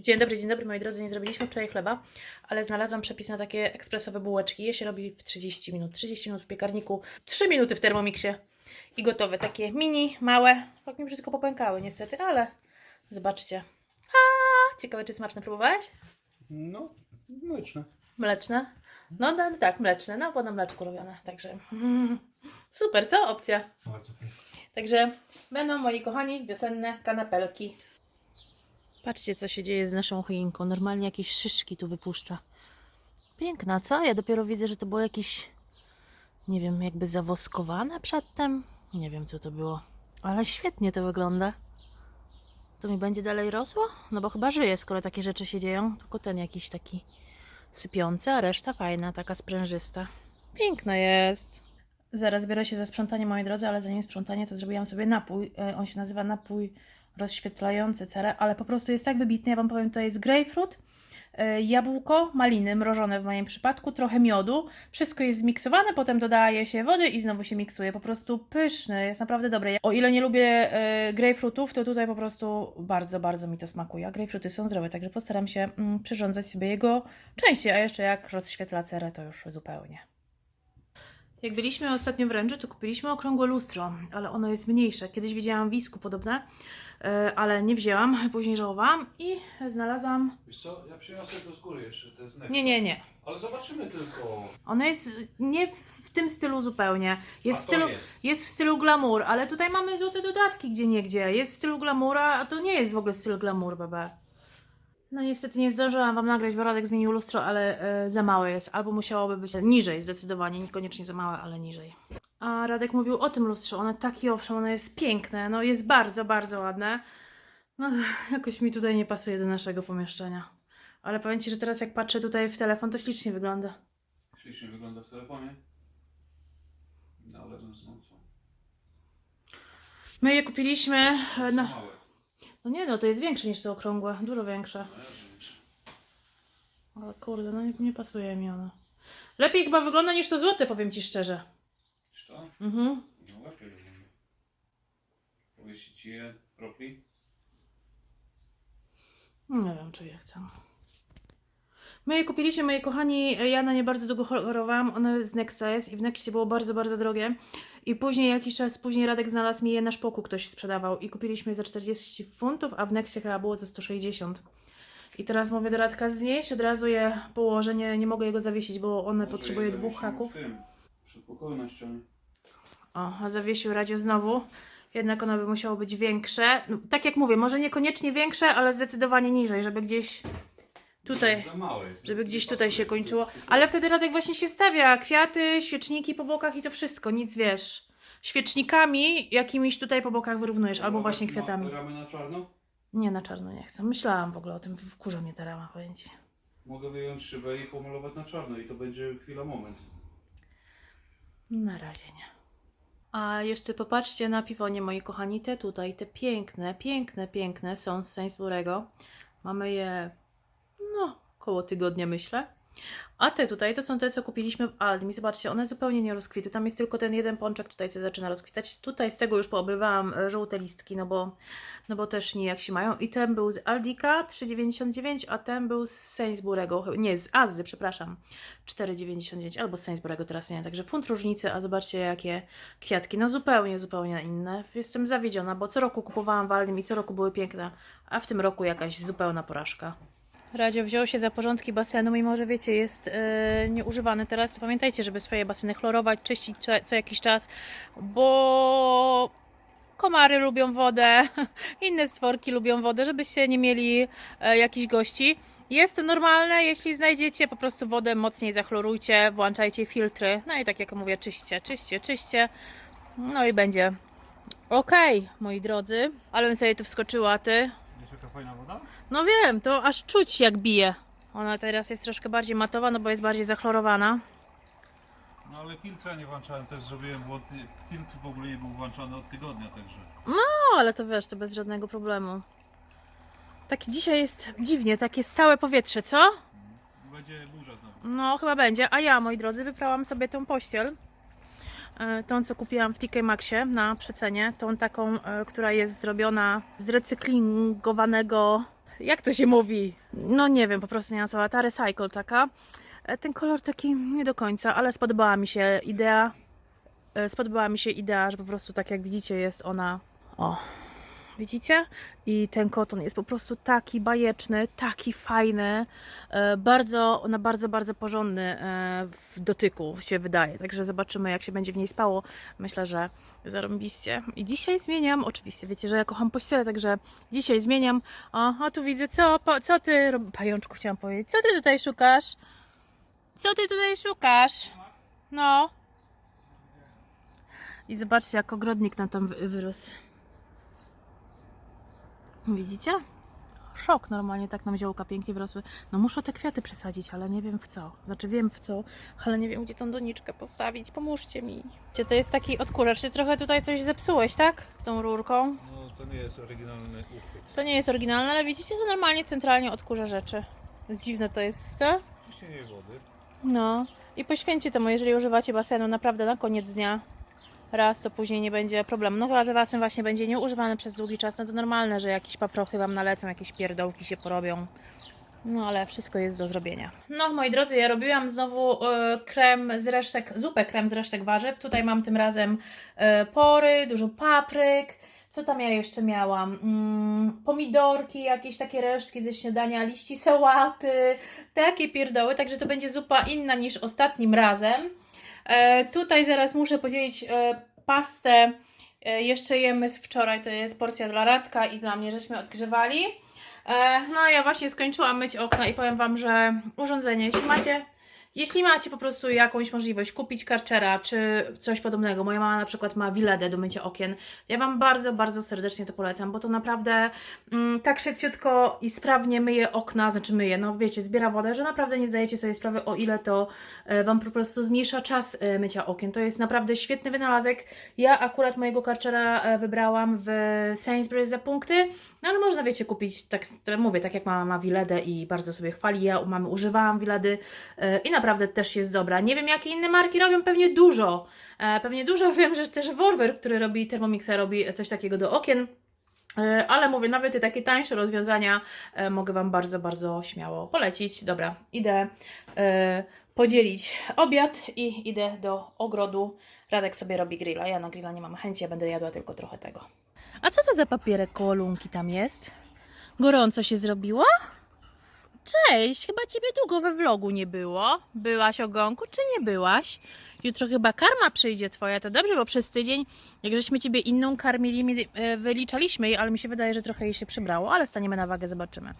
Dzień dobry, dzień dobry moi drodzy. Nie zrobiliśmy wczoraj chleba, ale znalazłam przepis na takie ekspresowe bułeczki. Je się robi w 30 minut. 30 minut w piekarniku, 3 minuty w termomiksie i gotowe. Takie mini, małe. Tak mi brzydko popękały niestety, ale zobaczcie. A, ciekawe czy smaczne. Próbowałeś? No, mleczne. Mleczne? No, no tak, mleczne. No, na mleczku robione. Także mm, super, co? Opcja. Bardzo. Także będą, moi kochani, wiosenne kanapelki. Patrzcie, co się dzieje z naszą choinką. Normalnie jakieś szyszki tu wypuszcza. Piękna, co? Ja dopiero widzę, że to było jakieś, nie wiem, jakby zawoskowane przedtem. Nie wiem, co to było. Ale świetnie to wygląda. To mi będzie dalej rosło? No bo chyba żyje, skoro takie rzeczy się dzieją. Tylko ten jakiś taki sypiący, a reszta fajna, taka sprężysta. Piękna jest. Zaraz biorę się za sprzątanie, moi drodzy, ale zanim sprzątanie, to zrobiłam sobie napój. E, On się nazywa napój rozświetlający cerę, ale po prostu jest tak wybitny. Ja Wam powiem, to jest grapefruit, e, jabłko, maliny mrożone w moim przypadku, trochę miodu. Wszystko jest zmiksowane, potem dodaje się wody i znowu się miksuje. Po prostu pyszny, jest naprawdę dobry. O ile nie lubię e, grapefruitów, to tutaj po prostu bardzo, bardzo mi to smakuje. A grapefruity są zdrowe, także postaram się mm, przyrządzać sobie jego częściej, a jeszcze jak rozświetla cerę, to już zupełnie. Jak byliśmy ostatnio w Rędży, to kupiliśmy okrągłe lustro, ale ono jest mniejsze. Kiedyś widziałam Wisku podobne, e, ale nie wzięłam, później żałowałam i znalazłam... Wiesz co, ja przyniosę to z góry jeszcze, to jest Nexo. Nie, nie, nie. Ale zobaczymy tylko. Ono jest nie w, tym stylu zupełnie. Jest w, stylu, jest. jest w stylu glamour, ale tutaj mamy złote dodatki gdzie niegdzie. Jest w stylu glamoura, a to nie jest w ogóle styl glamour, bebe. No niestety nie zdążyłam Wam nagrać, bo Radek zmienił lustro, ale e, za małe jest. Albo musiałoby być niżej zdecydowanie, niekoniecznie za małe, ale niżej. A Radek mówił o tym lustrze, ono tak i owszem, ono jest piękne, no jest bardzo, bardzo ładne. No jakoś mi tutaj nie pasuje do naszego pomieszczenia. Ale powiem Ci, że teraz jak patrzę tutaj w telefon, to ślicznie wygląda. Ślicznie wygląda w telefonie. No ale no, no co? My je kupiliśmy. Małe. No nie no, to jest większe niż te okrągłe, dużo większe. No, ja. Ale kurde, no nie, nie pasuje mi ono. Lepiej chyba wygląda niż to złote, powiem Ci szczerze. Czy to? Mhm. No lepiej wygląda. Powiesić je propli? Nie wiem, czy je chcę. My je kupiliśmy, moi kochani, ja na nie bardzo długo chorowałam, one z Nexa jest i w Nexie było bardzo, bardzo drogie. I później, jakiś czas później Radek znalazł mi je na szpoku, ktoś sprzedawał i kupiliśmy je za 40 funtów, a w Nexie chyba było za 160. I teraz mówię do Radka znieść, od razu je położę, nie, nie mogę jego zawiesić, bo one Może potrzebuje je dwóch zawiesimy haków. W tym, przy pokoju na ścianie. O, a zawiesił radio znowu. Jednak ono by musiało być większe. No, tak jak mówię, może niekoniecznie większe, ale zdecydowanie niżej, żeby gdzieś tutaj, Za małe jest. żeby gdzieś tutaj się kończyło. Ale wtedy Radek właśnie się stawia kwiaty, świeczniki po bokach i to wszystko, nic wiesz. Świecznikami jakimiś tutaj po bokach wyrównujesz, albo właśnie ma- kwiatami. Ramy na czarno? Nie, na czarno nie chcę. Myślałam w ogóle o tym, wkurza mnie ta rama, powiem ci. Mogę wyjąć szybę i pomalować na czarno i to będzie chwila, moment. Na razie nie. A jeszcze popatrzcie na piwonie, moi kochani, te tutaj, te piękne, piękne, piękne są z Sainsbury'ego. Mamy je, koło tygodnia myślę. A te tutaj to są te, co kupiliśmy w Aldim. I zobaczcie, one zupełnie nie rozkwitły. Tam jest tylko ten jeden pączek tutaj, co zaczyna rozkwitać. Tutaj z tego już poobrywałam e, żółte listki, no bo, no bo też nijak się mają. I ten był z Aldika 3,99, a ten był z Sainsbury'ego, nie, z Azdy, przepraszam. 4,99 albo z Sainsbury'ego teraz nie, także funt różnicy, a zobaczcie jakie kwiatki, no zupełnie, zupełnie inne. Jestem zawiedziona, bo co roku kupowałam w Aldim i co roku były piękne, a w tym roku jakaś zupełna porażka. Radzio wziął się za porządki basenu, mimo że wiecie, jest e, nieużywany teraz. Pamiętajcie, żeby swoje baseny chlorować, czyścić co, co jakiś czas, bo komary lubią wodę, inne stworki lubią wodę, żebyście nie mieli e, jakichś gości. Jest to normalne, jeśli znajdziecie po prostu wodę, mocniej zachlorujcie, włączajcie filtry. No i tak jak mówię, czyście, czyście, czyście. No i będzie ok, moi drodzy. Ale bym sobie tu wskoczyła, ty? Jaka fajna woda? No wiem, to aż czuć jak bije. Ona teraz jest troszkę bardziej matowa, no bo jest bardziej zachlorowana. No ale filtra nie włączałem, też zrobiłem, bo ty- filtr w ogóle nie był włączony od tygodnia, także. No, ale to wiesz, to bez żadnego problemu. Takie dzisiaj jest dziwnie, takie stałe powietrze, co? Będzie burza znowu. No, chyba będzie. A ja, moi drodzy, wyprałam sobie tą pościel. E, Tą, co kupiłam w TK Maxie na przecenie. Tą taką, e, która jest zrobiona z recyklingowanego jak to się mówi? No nie wiem, po prostu nie słowa. Ta recycle taka. E, Ten kolor taki nie do końca, ale spodobała mi się idea. Spodobała mi się idea, że po prostu tak jak widzicie jest ona... O, widzicie? I ten koton jest po prostu taki bajeczny, taki fajny, e, bardzo, ona bardzo, bardzo porządny e, w dotyku się wydaje, także zobaczymy jak się będzie w niej spało. Myślę, że zarąbiście. I dzisiaj zmieniam, oczywiście wiecie, że ja kocham pościele, także dzisiaj zmieniam. O, tu widzę, co, co ty, pajączku chciałam powiedzieć, co ty tutaj szukasz? Co ty tutaj szukasz? No. I zobaczcie, jak ogrodnik nam tam wy- wyrósł. Widzicie? Szok normalnie, tak nam ziołka pięknie wyrosły. No muszę te kwiaty przesadzić, ale nie wiem w co. Znaczy wiem w co, ale nie wiem gdzie tą doniczkę postawić. Pomóżcie mi. Czy to jest taki odkurzacz? Ty trochę tutaj coś zepsułeś, tak? Z tą rurką. No to nie jest oryginalny uchwyt. To nie jest oryginalne, ale widzicie, to normalnie centralnie odkurza rzeczy. Dziwne to jest, co? Ciśnienie wody. No. I poświęćcie temu, jeżeli używacie basenu naprawdę na koniec dnia. Raz, to później nie będzie problemu. No chyba, że basen właśnie będzie nieużywany przez długi czas, no to normalne, że jakieś paprochy Wam nalecą, jakieś pierdołki się porobią. No ale wszystko jest do zrobienia. No moi drodzy, ja robiłam znowu e, krem z resztek, zupę krem z resztek warzyw. Tutaj mam tym razem e, pory, dużo papryk. Co tam ja jeszcze miałam? Mm, pomidorki, jakieś takie resztki ze śniadania, liści sałaty, takie pierdoły. Także to będzie zupa inna niż ostatnim razem. E, tutaj zaraz muszę podzielić e, pastę. E, jeszcze jemy z wczoraj, to jest porcja dla Radka i dla mnie, żeśmy odgrzewali. No ja właśnie skończyłam myć okna i powiem Wam, że urządzenie, jeśli macie, jeśli macie po prostu jakąś możliwość kupić karczera czy coś podobnego, moja mama na przykład ma wiledę do mycia okien, ja Wam bardzo, bardzo serdecznie to polecam, bo to naprawdę mm, tak szybciutko i sprawnie myje okna, znaczy myje, no wiecie, zbiera wodę, że naprawdę nie zdajecie sobie sprawy o ile to e, Wam po prostu zmniejsza czas e, mycia okien. To jest naprawdę świetny wynalazek. Ja akurat mojego karczera e, wybrałam w Sainsbury's za punkty, no ale można wiecie kupić, tak mówię, tak jak mama ma Wiledę i bardzo sobie chwali, ja mamy używałam Wiledy i naprawdę też jest dobra. Nie wiem jakie inne marki robią, pewnie dużo. E, Pewnie dużo wiem, że też Worwer, który robi Thermomixa, robi coś takiego do okien. E, Ale mówię, nawet te takie tańsze rozwiązania e, mogę Wam bardzo, bardzo śmiało polecić. Dobra, idę podzielić obiad i idę do ogrodu. Radek sobie robi grilla. Ja na grilla nie mam chęci, ja będę jadła tylko trochę tego. A co to za papierek koło lunki tam jest? Gorąco się zrobiło? Cześć, chyba Ciebie długo we vlogu nie było. Byłaś ogonku, czy nie byłaś? Jutro chyba karma przyjdzie Twoja, to dobrze, bo przez tydzień, jak żeśmy Ciebie inną karmili, mi- e, wyliczaliśmy jej, ale mi się wydaje, że trochę jej się przybrało, ale staniemy na wagę, zobaczymy.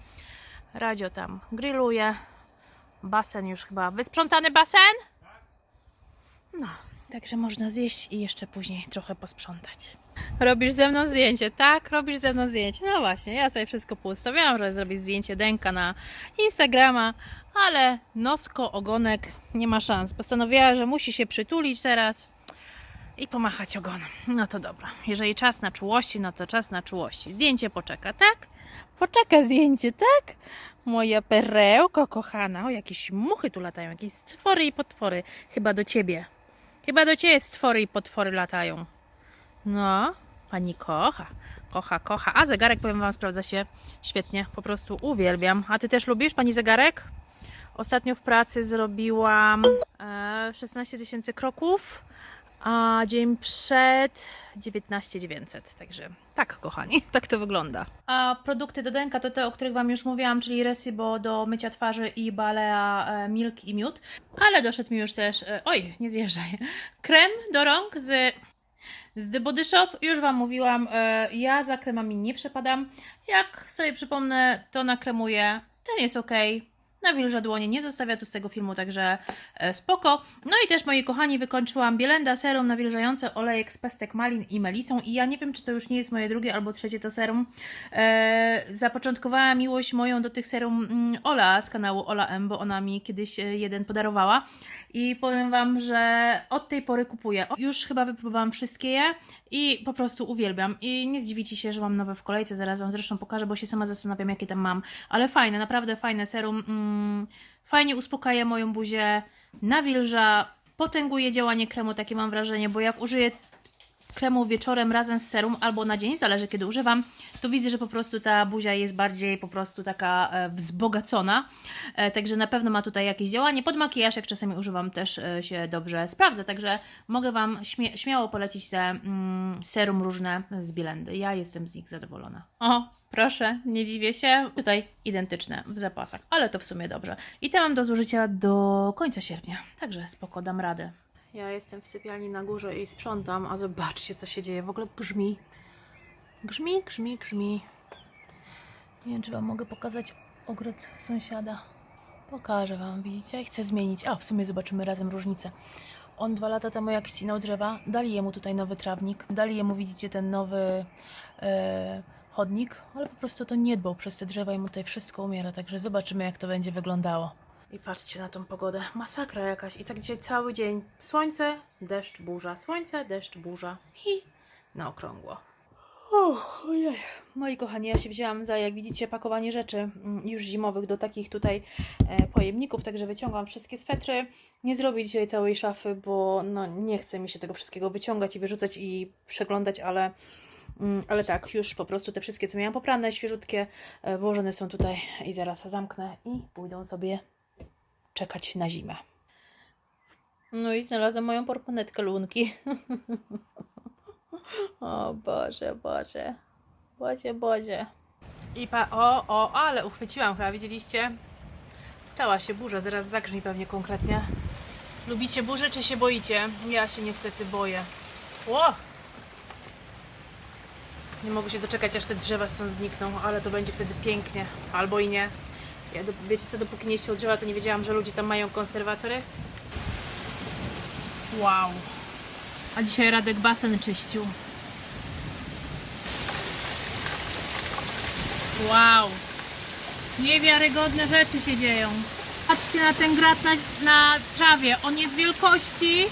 Radio tam grilluje. Basen już chyba. Wysprzątany basen? No, także można zjeść i jeszcze później trochę posprzątać. Robisz ze mną zdjęcie, tak? Robisz ze mną zdjęcie. No właśnie, ja sobie wszystko poustawiałam, żeby zrobić zdjęcie Denka na Instagrama, ale nosko, ogonek nie ma szans. Postanowiła, że musi się przytulić teraz i pomachać ogonem. No to dobra. Jeżeli czas na czułości, no to czas na czułości. Zdjęcie poczeka, tak? Poczeka zdjęcie, tak? Moja perełko kochana. O, jakieś muchy tu latają, jakieś stwory i potwory. Chyba do ciebie. Chyba do ciebie stwory i potwory latają. No, pani kocha. Kocha, kocha. A zegarek, powiem Wam, sprawdza się świetnie. Po prostu uwielbiam. A Ty też lubisz, pani zegarek? Ostatnio w pracy zrobiłam e, 16 tysięcy kroków, a dzień przed 19 900. Także tak, kochani, tak to wygląda. A produkty do denka to te, o których Wam już mówiłam, czyli Resibo do mycia twarzy i Balea e, Milk i Miód. Ale doszedł mi już też, e, oj, nie zjeżdżaj, krem do rąk z z The Body Shop, już Wam mówiłam, e, ja za kremami nie przepadam. Jak sobie przypomnę, to nakremuję. Ten jest ok. Nawilża dłonie, nie zostawia tu z tego filmu, także e, spoko. No i też, moi kochani, wykończyłam Bielenda serum nawilżające olejek z pestek malin i melisą i ja nie wiem, czy to już nie jest moje drugie albo trzecie to serum. E, zapoczątkowała miłość moją do tych serum mm, Ola z kanału Ola M, bo ona mi kiedyś e, jeden podarowała. I powiem Wam, że od tej pory kupuję. Już chyba wypróbowałam wszystkie je i po prostu uwielbiam. I nie zdziwicie się, że mam nowe w kolejce, zaraz Wam zresztą pokażę, bo się sama zastanawiam, jakie tam mam. Ale fajne, naprawdę fajne serum. Mm, fajnie uspokaja moją buzię, nawilża, potęguje działanie kremu, takie mam wrażenie, bo jak użyję kremu wieczorem razem z serum albo na dzień, zależy kiedy używam, to widzę, że po prostu ta buzia jest bardziej po prostu taka e, wzbogacona. E, także na pewno ma tutaj jakieś działanie. Pod makijaż, jak czasami używam, też e, się dobrze sprawdza. Także mogę Wam śmiało polecić te mm, serum różne z Bielendy. Ja jestem z nich zadowolona. O, proszę, nie dziwię się. Tutaj identyczne w zapasach, ale to w sumie dobrze. I te mam do zużycia do końca sierpnia. Także spoko, dam radę. Ja jestem w sypialni na górze i sprzątam, a zobaczcie, co się dzieje. W ogóle grzmi. Grzmi, grzmi, grzmi. Nie wiem, czy Wam mogę pokazać ogród sąsiada. Pokażę Wam, widzicie? Chcę zmienić. A, w sumie zobaczymy razem różnicę. On dwa lata temu, jak ścinał drzewa, dali jemu tutaj nowy trawnik. Dali jemu, widzicie, ten nowy e, chodnik, ale po prostu to nie dbał przez te drzewa i mu tutaj wszystko umiera. Także zobaczymy, jak to będzie wyglądało. I patrzcie na tą pogodę. Masakra jakaś. I tak dzisiaj cały dzień. Słońce, deszcz, burza. Słońce, deszcz, burza. I na okrągło. Uff, ojej. Moi kochani, ja się wzięłam za, jak widzicie, pakowanie rzeczy mm, już zimowych do takich tutaj e, pojemników, także wyciągam wszystkie swetry. Nie zrobię dzisiaj całej szafy, bo no, nie chce mi się tego wszystkiego wyciągać i wyrzucać i przeglądać, ale, mm, ale tak, już po prostu te wszystkie, co miałam poprane, świeżutkie, e, włożone są tutaj i zaraz zamknę i pójdą sobie czekać na zimę. No i znalazłam moją portmonetkę lunki. o Boże, Boże. Boże, Boże. I pa... O, o, ale uchwyciłam chyba, widzieliście? Stała się burza, zaraz zagrzmi pewnie konkretnie. Lubicie burzę, czy się boicie? Ja się niestety boję. Ło! Nie mogę się doczekać, aż te drzewa stąd znikną, ale to będzie wtedy pięknie. Albo i nie. Ja, do, wiecie co, dopóki nie się drzewa, to nie wiedziałam, że ludzie tam mają konserwatory. Wow. A dzisiaj Radek basen czyścił. Wow. Niewiarygodne rzeczy się dzieją. Patrzcie na ten grat na, na trawie. On jest wielkości,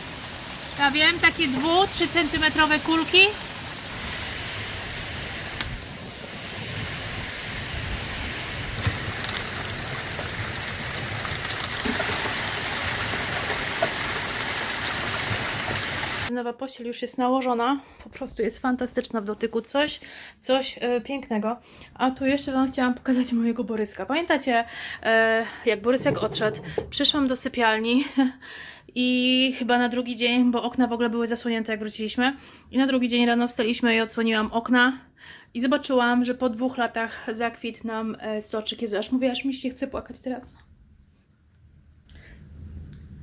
ja wiem, takie 2-3 centymetrowe kulki. Nowa pościel już jest nałożona. Po prostu jest fantastyczna w dotyku. Coś, coś e, pięknego. A tu jeszcze Wam chciałam pokazać mojego Boryska. Pamiętacie, e, jak Borysek odszedł, przyszłam do sypialni i chyba na drugi dzień, bo okna w ogóle były zasłonięte, jak wróciliśmy. I na drugi dzień rano wstaliśmy i odsłoniłam okna. I zobaczyłam, że po dwóch latach zakwit nam e, stoczyk. Jezu, aż mówię, aż mi się chce płakać teraz.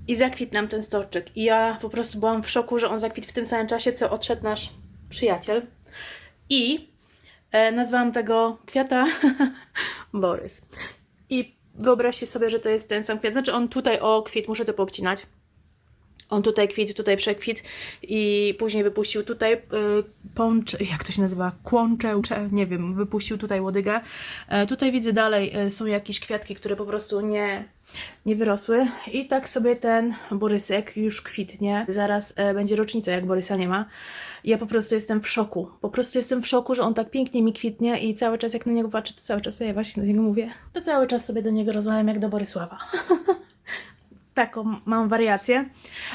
I zakwitł nam ten storczyk. I ja po prostu byłam w szoku, że on zakwitł w tym samym czasie, co odszedł nasz przyjaciel. I e, nazwałam tego kwiata Borys. I wyobraźcie sobie, że to jest ten sam kwiat. Znaczy on tutaj o kwit, muszę to poobcinać. On tutaj kwit, tutaj przekwit i później wypuścił tutaj y, jak to się nazywa, kłączę, nie wiem, wypuścił tutaj łodygę. E, tutaj widzę dalej y, są jakieś kwiatki, które po prostu nie, nie wyrosły i tak sobie ten Borysek już kwitnie. Zaraz e, będzie rocznica, jak Borysa nie ma. Ja po prostu jestem w szoku. Po prostu jestem w szoku, że on tak pięknie mi kwitnie i cały czas jak na niego patrzę, to cały czas ja właśnie do niego mówię. To cały czas sobie do niego rozmawiam jak do Borysława. Taką mam wariację.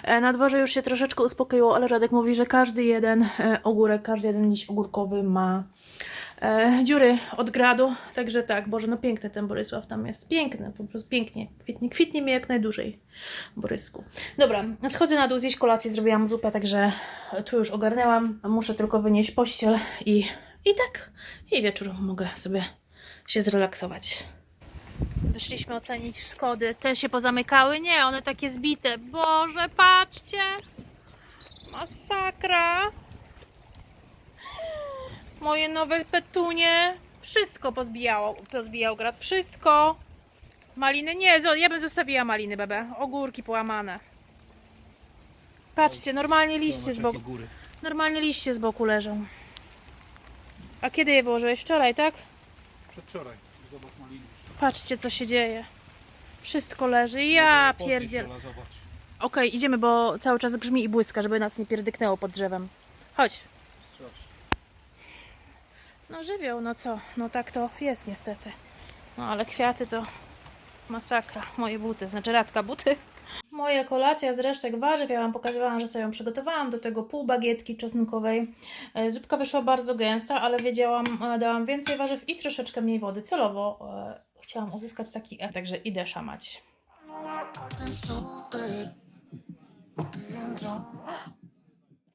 E, Na dworze już się troszeczkę uspokoiło, ale Radek mówi, że każdy jeden e, ogórek, każdy jeden liść ogórkowy ma e, dziury od gradu. Także tak, Boże, no piękny ten Borysław tam jest. Piękny, po prostu pięknie. Kwitnie, kwitnie mi jak najdłużej, Borysku. Dobra, schodzę na dół zjeść kolację, zrobiłam zupę, także tu już ogarnęłam. Muszę tylko wynieść pościel i, i tak. I wieczór mogę sobie się zrelaksować. Wyszliśmy ocenić Szkody. Te się pozamykały? Nie, one takie zbite. Boże, patrzcie! Masakra! Moje nowe petunie. Wszystko pozbijało, pozbijał grad. Wszystko. Maliny nie, ja bym zostawiła maliny, bebe. Ogórki połamane. Patrzcie, normalnie liście z boku. góry. Normalnie liście z boku leżą. A kiedy je wyłożyłeś? Wczoraj, tak? Przedwczoraj. Zobacz maliny. Patrzcie, co się dzieje. Wszystko leży. Ja pierdziel. Okej, idziemy, bo cały czas grzmi i błyska, żeby nas nie pierdyknęło pod drzewem. Chodź. No żywioł, no co? No tak to jest niestety. No ale kwiaty to masakra. Moje buty, znaczy Radka buty. moja kolacja z resztek warzyw. Ja Wam pokazywałam, że sobie ją przygotowałam. Do tego pół bagietki czosnkowej. E, Zupka wyszła bardzo gęsta, ale wiedziałam, e, dałam więcej warzyw i troszeczkę mniej wody. Celowo e, chciałam uzyskać taki efekt, także idę szamać.